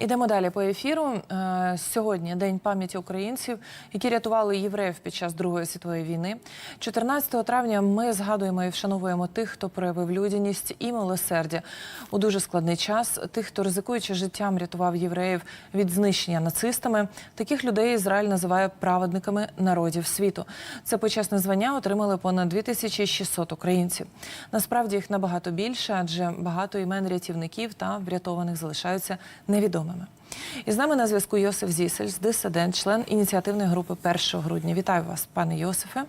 Ідемо далі по ефіру. Е, Сьогодні день пам'яті українців, які рятували євреїв під час Другої світової війни. 14 травня ми згадуємо і вшановуємо тих, хто проявив людяність і милосердя у дуже складний час. Тих, хто ризикуючи життям, рятував євреїв від знищення нацистами. Таких людей Ізраїль називає праведниками народів світу. Це почесне звання отримали понад 2600 українців. Насправді їх набагато більше, адже багато імен рятівників та врятованих залишаються невідомими. І з нами на зв'язку Йосиф Зісельс, дисидент, член ініціативної групи 1 грудня. Вітаю вас, пане Йосифе.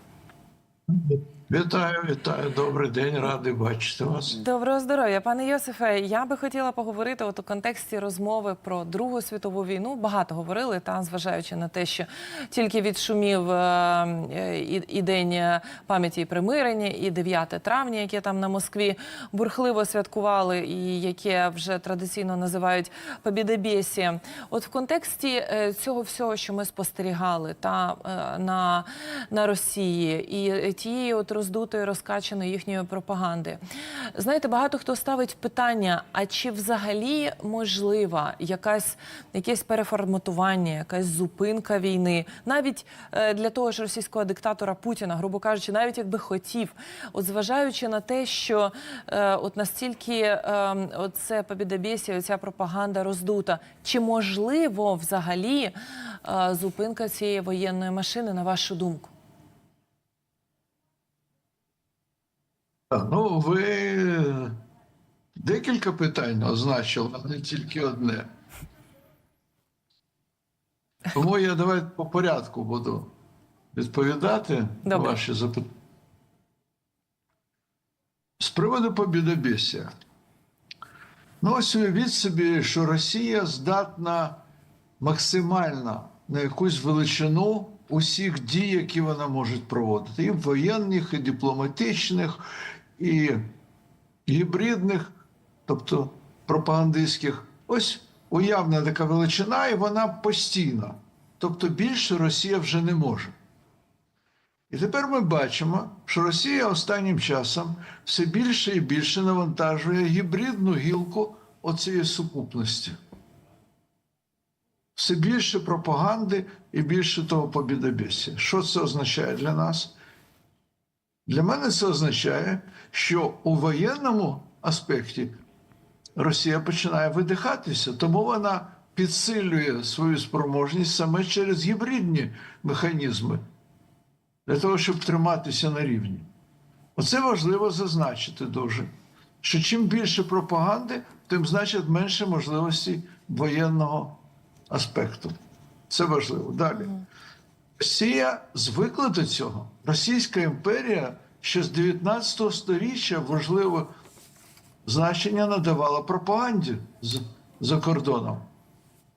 Вітаю, вітаю, добрий день, радий бачити вас. Доброго здоров'я, пане Йосифе. Я би хотіла поговорити от у контексті розмови про Другу світову війну. Багато говорили, та зважаючи на те, що тільки відшумів е, і, і день пам'яті і примирення, і 9 травня, яке там на Москві бурхливо святкували, і яке вже традиційно називають Побідебєсі. От в контексті е, цього всього, що ми спостерігали, та е, на, на Росії, і тієї от роздутої, розкачаної їхньої пропаганди. Знаєте, багато хто ставить питання: а чи взагалі можлива якась якесь переформатування, якась зупинка війни, навіть е, для того ж російського диктатора Путіна, грубо кажучи, навіть якби хотів, от зважаючи на те, що е, от настільки е, оце побідобєсі, оця пропаганда роздута, чи можливо взагалі е, зупинка цієї воєнної машини, на вашу думку? Ну, ви декілька питань означили, а не тільки одне. Тому я давайте по порядку буду відповідати на ваші запитання. З приводу побідобєсія. Ну, ось уявіть собі, що Росія здатна максимально на якусь величину усіх дій, які вона може проводити, і воєнних, і дипломатичних, і гібридних, тобто пропагандистських. Ось уявна така величина, і вона постійна. Тобто більше Росія вже не може. І тепер ми бачимо, що Росія останнім часом все більше і більше навантажує гібридну гілку оцієї сукупності. Все більше пропаганди і більше того побідобєсія. Що це означає для нас? Для мене це означає, що у воєнному аспекті Росія починає видихатися, тому вона підсилює свою спроможність саме через гібридні механізми для того, щоб триматися на рівні. Оце важливо зазначити дуже. Що чим більше пропаганди, тим значить менше можливості воєнного аспекту. Це важливо. Далі. Росія звикла до цього. Російська імперія ще з 19 століття важливе значення надавала пропаганді з- за кордоном.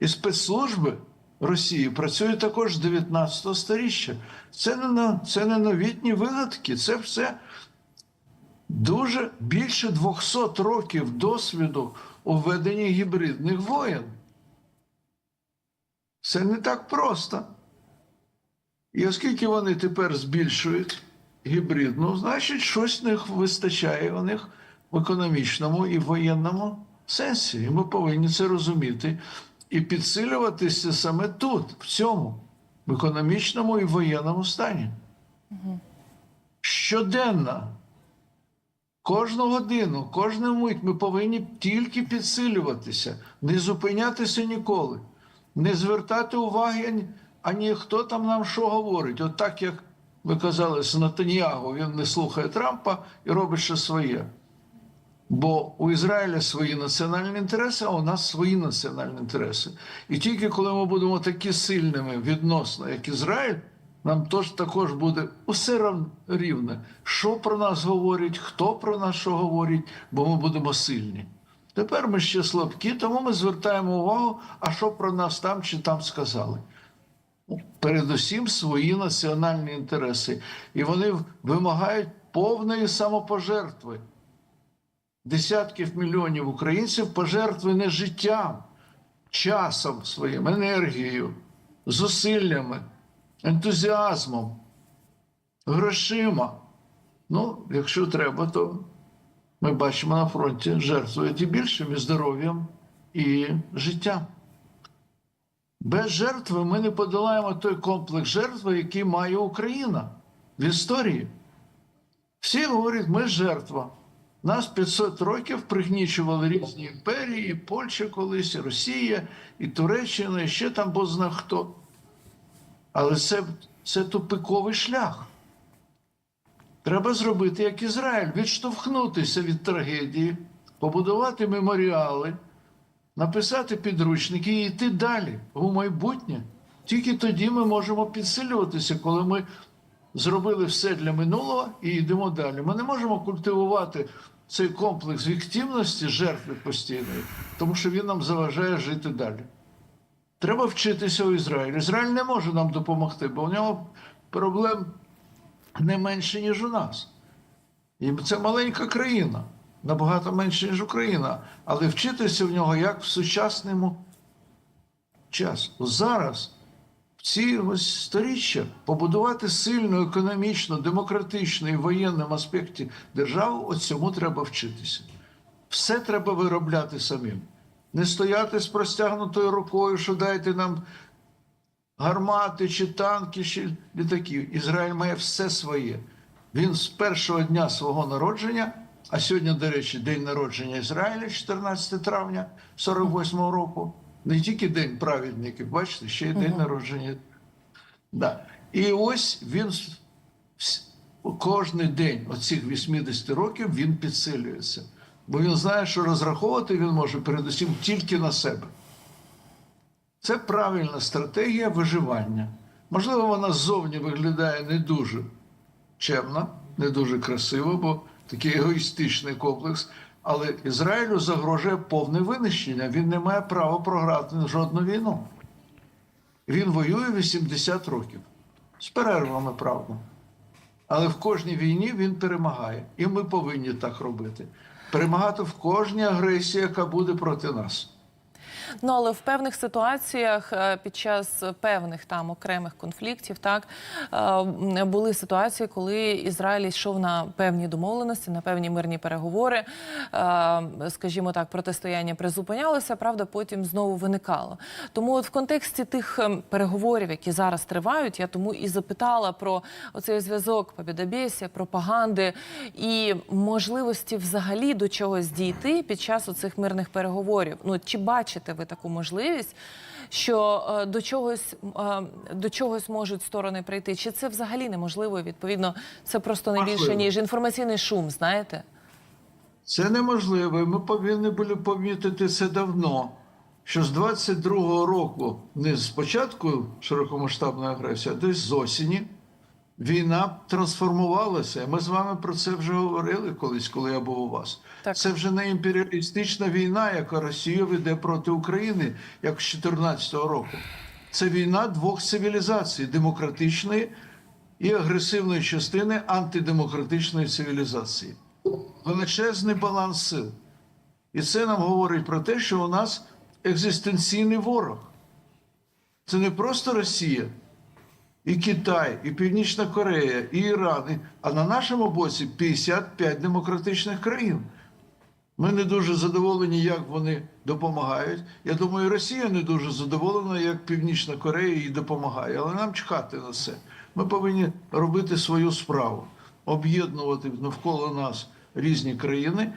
І спецслужби Росії працюють також з 19 століття. Це не, це не новітні вигадки, це все дуже більше 200 років досвіду у веденні гібридних воєн. Це не так просто. І оскільки вони тепер збільшують гібридну, значить, щось них вистачає у них в економічному і воєнному сенсі. І ми повинні це розуміти і підсилюватися саме тут, в цьому, в економічному і воєнному стані. Щоденно, кожну годину, кожну мить ми повинні тільки підсилюватися, не зупинятися ніколи, не звертати уваги ані, хто там нам що говорить. От як ви казали, з Натаніягу, він не слухає Трампа і робить щось своє. Бо у Ізраїля свої національні інтереси, а у нас свої національні інтереси. І тільки коли ми будемо такі сильними відносно, як Ізраїль, нам тож також буде усе рівне, що про нас говорять, хто про нас що говорить, бо ми будемо сильні. Тепер ми ще слабкі, тому ми звертаємо увагу, а що про нас там чи там сказали. Передусім свої національні інтереси. І вони вимагають повної самопожертви десятків мільйонів українців пожертвені життям, часом своїм, енергією, зусиллями, ентузіазмом, грошима. Ну, якщо треба, то ми бачимо на фронті жертвують і більшим, і здоров'ям, і життям. Без жертви ми не подолаємо той комплекс жертви, який має Україна в історії. Всі говорять, ми жертва. Нас 500 років пригнічували різні імперії, і Польща колись, і Росія, і Туреччина, і ще там бозна хто. Але це, це тупиковий шлях. Треба зробити як Ізраїль, відштовхнутися від трагедії, побудувати меморіали, написати підручники і йти далі у майбутнє. Тільки тоді ми можемо підсилюватися, коли ми зробили все для минулого і йдемо далі. Ми не можемо культивувати цей комплекс віктивності, жертви постійної, тому що він нам заважає жити далі. Треба вчитися у Ізраїлі. Ізраїль не може нам допомогти, бо у нього проблем не менше, ніж у нас. І це маленька країна, набагато менше, ніж Україна. Але вчитися в нього як в сучасному часу. Зараз, в ці ось сторіччя, побудувати сильну, економічно, демократичну і воєнному аспекті державу, от цьому треба вчитися. Все треба виробляти самим. Не стояти з простягнутою рукою, що дайте нам гармати, чи танки, чи літаки. Израїль має все своє. Він з першого дня свого народження, а сьогодні, до речі, день народження Ізраїля, 14 травня 48-го року. Не тільки день праведників, бачите, ще й день народження. Да. І ось він кожний день оцих 80 років він підсилюється. Бо він знає, що розраховувати він може передусім тільки на себе. Це правильна стратегія виживання. Можливо, вона ззовні виглядає не дуже чемно, не дуже красиво, бо такий егоїстичний комплекс. Але Ізраїлю загрожує повне винищення. Він не має права програти жодну війну. Він воює 80 років з перервами, правда. Але в кожній війні він перемагає. І ми повинні так робити. Перемагати в кожній агресії, яка буде проти нас. Ну але в певних ситуаціях е, під час певних там окремих конфліктів, так е, були ситуації, коли Ізраїль йшов на певні домовленості, на певні мирні переговори. е, Скажімо так, протистояння призупинялося, правда, потім знову виникало. Тому, от в контексті тих ем, переговорів, які зараз тривають, я тому і запитала про оцей зв'язок побідобєсія, пропаганди і можливості взагалі до чогось дійти під час оцих мирних переговорів. Ну чи бачите ви таку можливість, що е, до чогось е, до чогось можуть сторони прийти? Чи це взагалі неможливо? Відповідно, це просто не більше ніж інформаційний шум, знаєте? Це неможливо. Ми повинні були помітити це давно. Що з 22-го року, не з початку широкомасштабної агресії, а десь з осені, війна трансформувалася. Ми з вами про це вже говорили колись, коли я був у вас. Так. Це вже не імперіалістична війна, яка Росія веде проти України, як з 14-го року. Це війна двох цивілізацій демократичної і агресивної частини антидемократичної цивілізації. Величезний баланс сил. І це нам говорить про те, що у нас екзистенційний ворог. Це не просто Росія, і Китай, і Північна Корея, і Іран, і- а на нашому боці 55 демократичних країн. Ми не дуже задоволені, як вони допомагають. Я думаю, Росія не дуже задоволена, як Північна Корея їй допомагає. Але нам чекати на це. Ми повинні робити свою справу, об'єднувати навколо нас різні країни.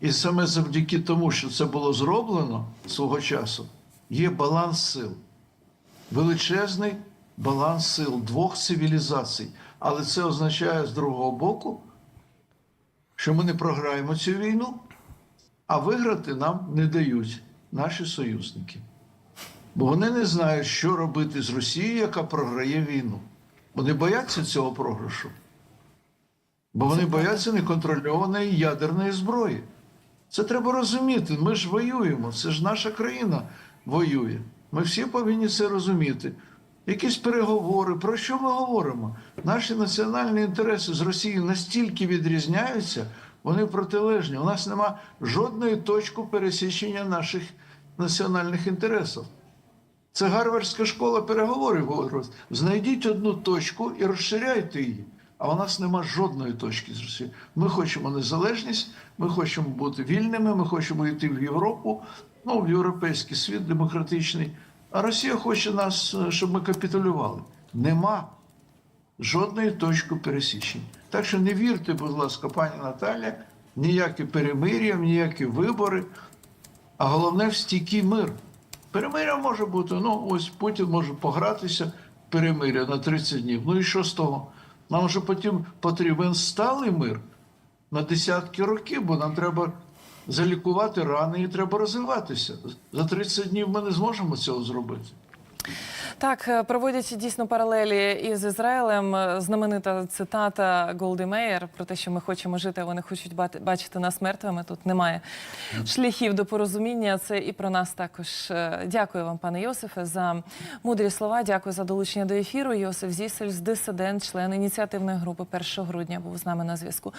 І саме завдяки тому, що це було зроблено свого часу, є баланс сил величезний баланс сил двох цивілізацій. Але це означає з другого боку, що ми не програємо цю війну, а виграти нам не дають наші союзники. Бо вони не знають, що робити з Росією, яка програє війну. Вони бояться цього програшу. Бо вони бояться неконтрольованої ядерної зброї. Це треба розуміти. Ми ж воюємо. Це ж наша країна воює. Ми всі повинні це розуміти. Якісь переговори, про що ми говоримо? Наші національні інтереси з Росією настільки відрізняються, вони протилежні. У нас нема жодної точки пересічення наших національних інтересів. Це Гарвардська школа переговорів. Знайдіть одну точку і розширяйте її. А у нас нема жодної точки з Росією. Ми хочемо незалежність, ми хочемо бути вільними, ми хочемо йти в Європу, ну, в європейський світ демократичний. А Росія хоче нас, е, щоб ми капітулювали. Нема жодної точки пересічення. Так що не вірте, будь ласка, пані Наталя, ніякі перемир'я, ніякі вибори, а головне в стійкий мир. Перемир'я може бути, ну ось Путін може погратися перемир'я на 30 днів. Ну і що з того? Нам вже потім потрібен сталий мир на десятки років, бо нам треба залікувати рани і треба розвиватися. За 30 днів ми не зможемо цього зробити. Так, е, проводять дійсно паралелі із Ізраїлем. Е, Знаменита цитата Голди Меєр про те, що ми хочемо жити, а вони хочуть бачити нас мертвими. Тут немає шляхів до порозуміння. Це і про нас також. Е, Дякую вам, пане Йосифе, за мудрі слова. Дякую за долучення до ефіру. Йосиф Зісельс, дисидент, член ініціативної групи 1 грудня, був з нами на зв'язку.